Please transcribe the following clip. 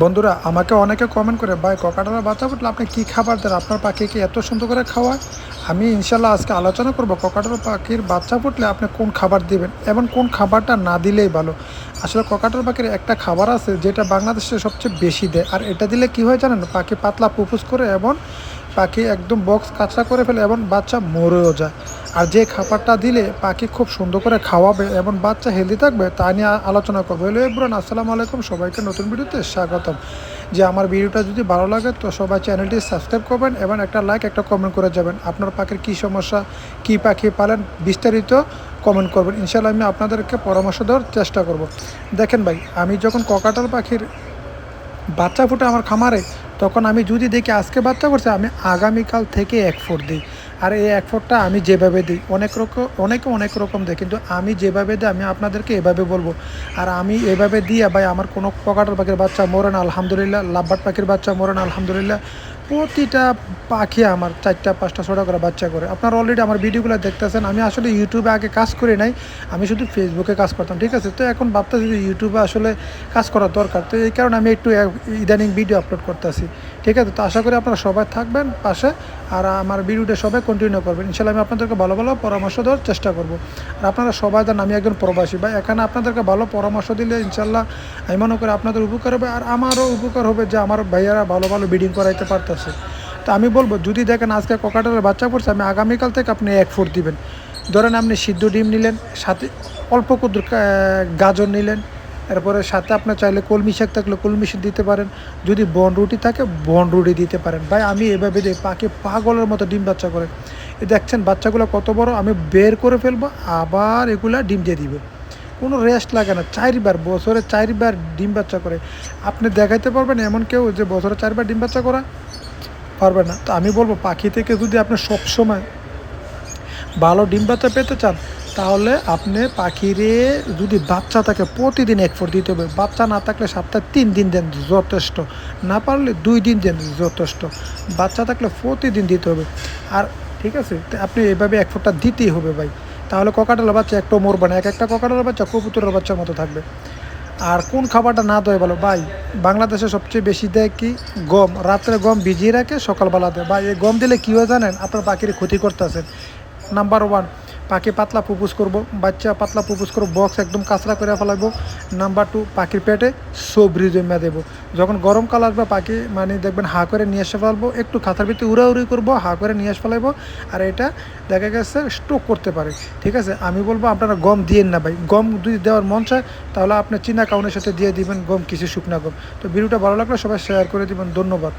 বন্ধুরা, আমাকে অনেকে কমেন্ট করে, ভাই ককাটারা বাচ্চা ফুটলে আপনি কী খাবার দেন? আপনার পাখিকে এত সুন্দর করে খাওয়ায়? আমি ইনশাল্লাহ আজকে আলোচনা করব ককাটার পাখির বাচ্চা ফুটলে আপনি কোন খাবার দিবেন? এবং কোন খাবারটা না দিলেই ভালো। আসলে ককাটার পাখির একটা খাবার আছে যেটা বাংলাদেশে সবচেয়ে বেশি দেয়। আর এটা দিলে কী হয় জানেন? পাখি পাতলা পুপুস করে এবং পাখি একদম বক্স কাঁচা করে ফেলে এবং বাচ্চা মরেও যায়। আর যে খাবারটা দিলে পাখি খুব সুন্দর করে খাওয়াবে এবং বাচ্চা হেলদি থাকবে তা নিয়ে আলোচনা করব। হ্যালো এব্রান আসসালামু আলাইকুম। সবাইকে নতুন ভিডিওতে স্বাগতম। যে আমার ভিডিওটা যদি ভালো লাগে তো সবাই চ্যানেলটি সাবস্ক্রাইব করবেন এবং একটা লাইক একটা কমেন্ট করে যাবেন। আপনার পাখির কী সমস্যা? কী পাখি পালেন? বিস্তারিত কমেন্ট করবেন। ইনশাল্লাহ আমি আপনাদেরকে পরামর্শ দেওয়ার চেষ্টা করব। দেখেন ভাই, আমি যখন ককাটাল পাখির বাচ্চা ফুটে আমার খামারে, তখন আমি যদি দেখি আজকে বাচ্চা করছে আমি আগামীকাল থেকে এক ফুট দিই। আর এই এক ফুটটা আমি যেভাবে দিই, অনেক রকম অনেকে অনেক রকম দেয়, কিন্তু আমি যেভাবে দিই, আমি আপনাদেরকে এভাবে বলব। আর আমি এভাবে দিয়ে ভাই, আমার কোনো পকাটার পাখির বাচ্চা মরে না, আলহামদুলিল্লাহ। লাভবাট পাখির বাচ্চা মরে না, আলহামদুলিল্লাহ। প্রতিটা পাখি আমার চারটা, পাঁচটা ছটা করে বাচ্চা করে। আপনারা অলরেডি আমার ভিডিওগুলো দেখতেছেন, আমি আসলে ইউটিউবে আগে কাজ করি নাই, আমি শুধু ফেসবুকে কাজ করতাম, ঠিক আছে? তো এখন ভাবতেছি যে ইউটিউবে আসলে কাজ করার দরকার। তো এই কারণে আমি একটু ইদানিং ভিডিও আপলোড করতেছি, ঠিক আছে? তো আশা করি আপনারা সবাই থাকবেন পাশে, আর আমার ভিডিওটা সবাই কন্টিনিউ করবেন। ইনশাল্লাহ আমি আপনাদেরকে ভালো ভালো পরামর্শ দেওয়ার চেষ্টা করব। আর আপনারা সবাই জান আমি একজন প্রবাসী বা এখানে আপনাদেরকে ভালো পরামর্শ দিলে ইনশাল্লাহ আমি মনে করি আপনাদের উপকার হবে, আর আমারও উপকার হবে যে আমার ভাইয়ারা ভালো ভালো বিডিং করাইতে পারতেছে তো আমি বলব, যদি দেখেন আজকে ককাটারের বাচ্চা পড়ছে, আমি আগামীকাল থেকে আপনি এক ফুট দিবেন। ধরেন আপনি সিদ্ধ ডিম নিলেন, সাথে অল্প কুদ্র গাজর নিলেন, এরপরে সাথে আপনার চাইলে কলমি শাক থাকলে কলমি শাক দিতে পারেন। যদি বন রুটি থাকে, বন রুটি দিতে পারেন। ভাই, আমি এভাবে দিই পাখি পাগলের মতো ডিম বাচ্চা করে, এই দেখছেন বাচ্চাগুলো কত বড়, আমি বের করে ফেলব, আবার এগুলা ডিম দিয়ে দিবে। কোনো রেস্ট লাগে না, চারবার, বছরে চারবার ডিম বাচ্চা করে। আপনি দেখাইতে পারবেন এমন কেউ যে বছরে চারবার ডিম বাচ্চা করা পারবে না। তো আমি বলব, পাখি থেকে যদি আপনি সবসময় ভালো ডিম বাচ্চা পেতে চান, তাহলে আপনি পাখিরে যদি বাচ্চা থাকে, প্রতিদিন এক ফোর দিতে হবে। বাচ্চা না থাকলে সপ্তাহে তিন দিন দেন, যথেষ্ট। না পারলে দুই দিন দেন, যথেষ্ট। বাচ্চা থাকলে প্রতিদিন দিতে হবে। আর ঠিক আছে আপনি এভাবে এক ফোরটা দিতেই হবে ভাই। তাহলে ককাটালের বাচ্চা একটু মরবে না। এক একটা ককাটালের বাচ্চা, কবুতরের বাচ্চার মতো থাকবে। আর কোন খাবারটা না দেয় বলো ভাই, বাংলাদেশে সবচেয়ে বেশি দেয় কি গম? রাত্রে গম ভিজিয়ে রাখে সকালবেলা দেয়। ভাই, এই গম দিলে কী হয় জানেন? আপনার পাখির ক্ষতি করতেছেন নাম্বার ওয়ান পাখি পাতলা পুপুস করব, বাচ্চা পাতলা পুপুস করব বক্স একদম কাঁচরা করে ফেলাবো। নাম্বার টু পাখির পেটে সবরি জমা দেবো। যখন গরমকাল আসবে, পাখি মানে দেখবেন হা করে নিয়ে এসে ফেলব, একটু খাতার ভিতরে উড়াউড়ি করব, হা করে নিয়ে এসে ফেলাবো, আর এটা দেখা গেছে স্টোক করতে পারে। ঠিক আছে? আমি বলব আপনারা গম দিয়েন না ভাই। গম যদি দেওয়ার মন চায়, তাহলে আপনি চীনা কাউনের সাথে দিয়ে দিবেন গম, কিছু শুকনা গম। তো ভিডিওটা ভালো লাগলে সবাই শেয়ার করে দিবেন। ধন্যবাদ।